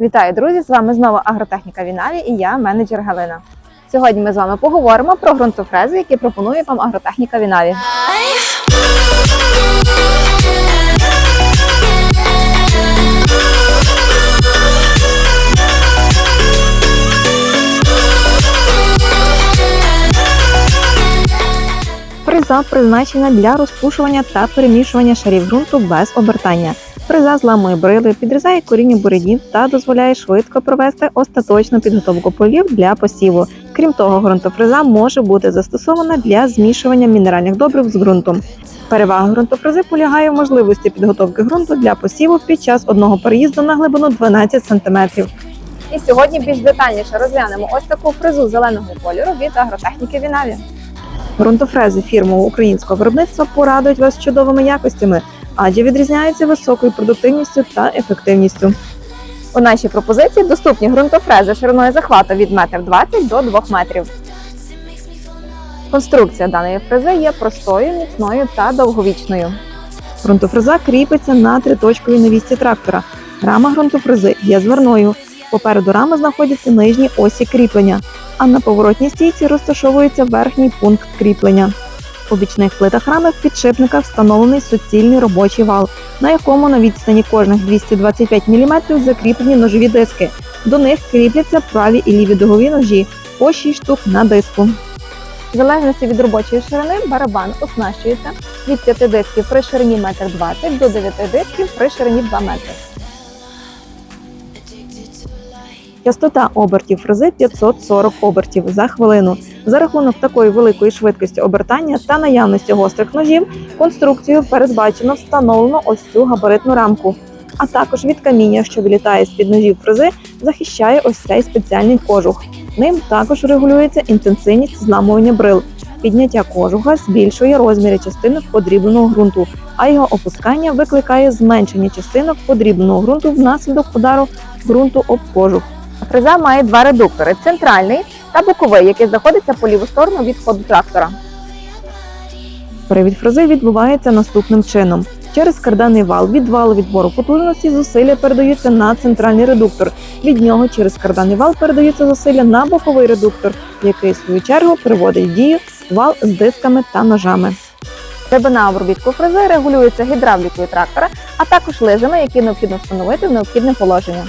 Вітаю, друзі! З вами знову агротехніка Вінаві і я, менеджер Галина. Сьогодні ми з вами поговоримо про ґрунтофрези, які пропонує вам агротехніка Вінаві. Фреза призначена для розпушування та перемішування шарів ґрунту без обертання. Фреза зламує брили, підрізає коріння бурядів та дозволяє швидко провести остаточну підготовку полів для посіву. Крім того, ґрунтофреза може бути застосована для змішування мінеральних добрив з ґрунтом. Перевага ґрунтофрези полягає в можливості підготовки ґрунту для посіву під час одного переїзду на глибину 12 см. І сьогодні більш детальніше розглянемо ось таку фрезу зеленого кольору від агротехніки Вінаві. Ґрунтофрези фірмового українського виробництва порадують вас чудовими якостями, адже відрізняються високою продуктивністю та ефективністю. У нашій пропозиції доступні ґрунтофрези шириною захвату від 1,20 м до 2 метрів. Конструкція даної фрези є простою, міцною та довговічною. Ґрунтофреза кріпиться на триточковій навісці трактора. Рама ґрунтофрези є зверною. Попереду рами знаходяться нижні осі кріплення, а на поворотній стійці розташовується верхній пункт кріплення. У бічних плитах рами в підшипниках встановлений суцільний робочий вал, на якому на відстані кожних 225 мм закріплені ножові диски. До них кріпляться праві і ліві дугові ножі по 6 штук на диску. В залежності від робочої ширини барабан оснащується від 5 дисків при ширині 1,20 м до 9 дисків при ширині 2 метри. Частота обертів фрези 540 обертів за хвилину. За рахунок такої великої швидкості обертання та наявності гострих ножів, конструкцію передбачено встановлено ось цю габаритну рамку. А також від каміння, що вилітає з під ножів фрези, захищає ось цей спеціальний кожух. Ним також регулюється інтенсивність зламування брил. Підняття кожуха збільшує розміри частинок подрібленого ґрунту, а його опускання викликає зменшення частинок подрібленого ґрунту внаслідок удару ґрунту об кожух. Фреза має два редуктори: центральний та боковий, який знаходиться по ліву сторону від ходу трактора. Привід фрези відбувається наступним чином. Через карданний вал від валу відбору потужності зусилля передаються на центральний редуктор. Від нього через карданний вал передаються зусилля на боковий редуктор, який в свою чергу приводить в дію вал з дисками та ножами. Глибина обробітку фрези регулюється гідравлікою трактора, а також лижами, які необхідно встановити в необхідне положення.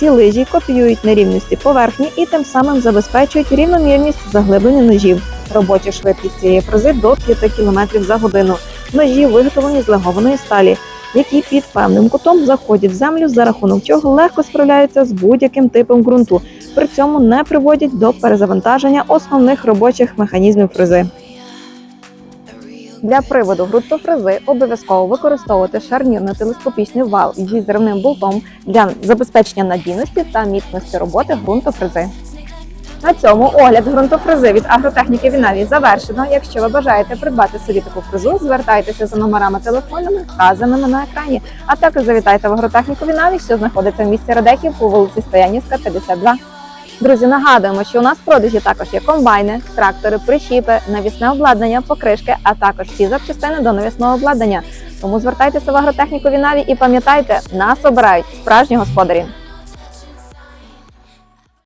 Ці лижі копіюють нерівності поверхні і тим самим забезпечують рівномірність заглиблення ножів. Робоча швидкість цієї фрези до 5 км за годину. Ножі виготовлені з легованої сталі, які під певним кутом заходять в землю, за рахунок чого легко справляються з будь-яким типом ґрунту, при цьому не приводять до перезавантаження основних робочих механізмів фрези. Для приводу ґрунтофрези обов'язково використовувати шарнірно-телескопічний вал зі зривним болтом для забезпечення надійності та міцності роботи ґрунтофрези. На цьому огляд ґрунтофрези від агротехніки Вінаві завершено. Якщо ви бажаєте придбати собі таку фрезу, звертайтеся за номерами телефонами, вказаними на екрані, а також завітайте в агротехніку Вінаві, що знаходиться в місті Радехів по вулиці Стоянівська, 52. Друзі, нагадуємо, що у нас в продажі також є комбайни, трактори, прищіпи, навісне обладнання, покришки, а також всі запчастини до навісного обладнання. Тому звертайтеся в агротехніку Вінаві і пам'ятайте, нас обирають справжні господарі.